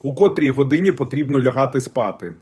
У котрій годині потрібно лягати спати?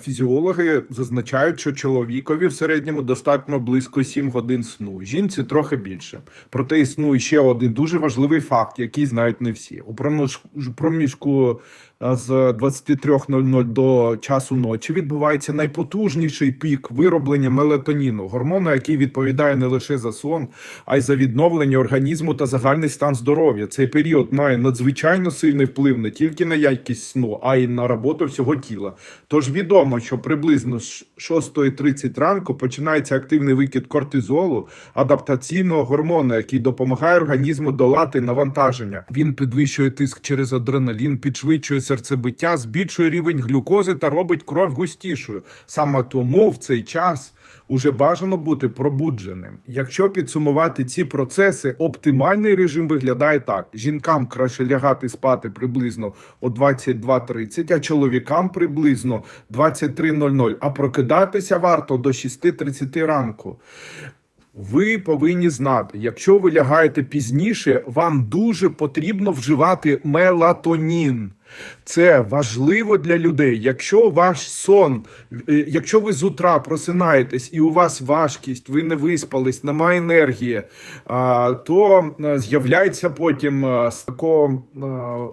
Фізіологи зазначають, що чоловікові в середньому достатньо близько 7 годин сну. Жінці трохи більше. Проте існує ще один дуже важливий факт, який знають не всі. У проміж- проміжку з 23.00 до часу ночі відбувається найпотужніший пік вироблення мелатоніну, гормону, який відповідає не лише за сон, а й за відновлення організму та загальний стан здоров'я. Цей період має надзвичайно сильний вплив не тільки на якість сну, а й на роботу всього тіла. Тож відомо, що приблизно з 6.30 ранку починається активний викид кортизолу, адаптаційного гормону, який допомагає організму долати навантаження. Він підвищує тиск через адреналін, підшвидшує серцебиття, збільшує рівень глюкози та робить кров густішою. Саме тому в цей час уже бажано бути пробудженим. Якщо підсумувати ці процеси, оптимальний режим виглядає так: жінкам краще лягати спати приблизно о 22.30, а чоловікам приблизно 23.00, а прокидатися варто до 6.30 ранку. Ви повинні знати, якщо ви лягаєте пізніше, вам дуже потрібно вживати мелатонін. Це важливо для людей. Якщо ваш сон, е, якщо ви з утра просинаєтесь і у вас важкість, ви не виспались, немає енергії, то е, з'являється потім е, з такого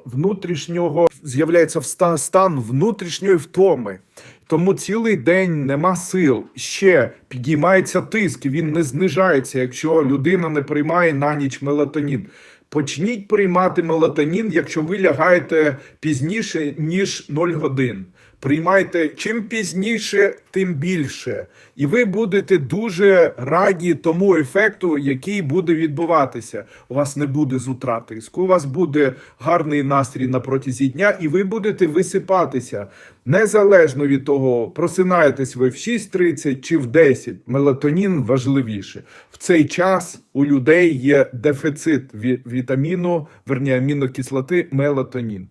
внутрішнього, з'являється стан внутрішньої втоми. Тому цілий день нема сил. Ще підіймається тиск, він не знижається, якщо людина не приймає на ніч мелатонін. Почніть приймати мелатонін, якщо ви лягаєте пізніше, ніж 0 годин. Приймайте чим пізніше, тим більше. І ви будете дуже раді тому ефекту, який буде відбуватися. У вас не буде з утра тиску, у вас буде гарний настрій на протязі дня, і ви будете висипатися. Незалежно від того, просинаєтесь ви в 6.30 чи в 10, мелатонін важливіше. В цей час у людей є дефіцит ві- вітаміну, верні амінокислоти, мелатонін.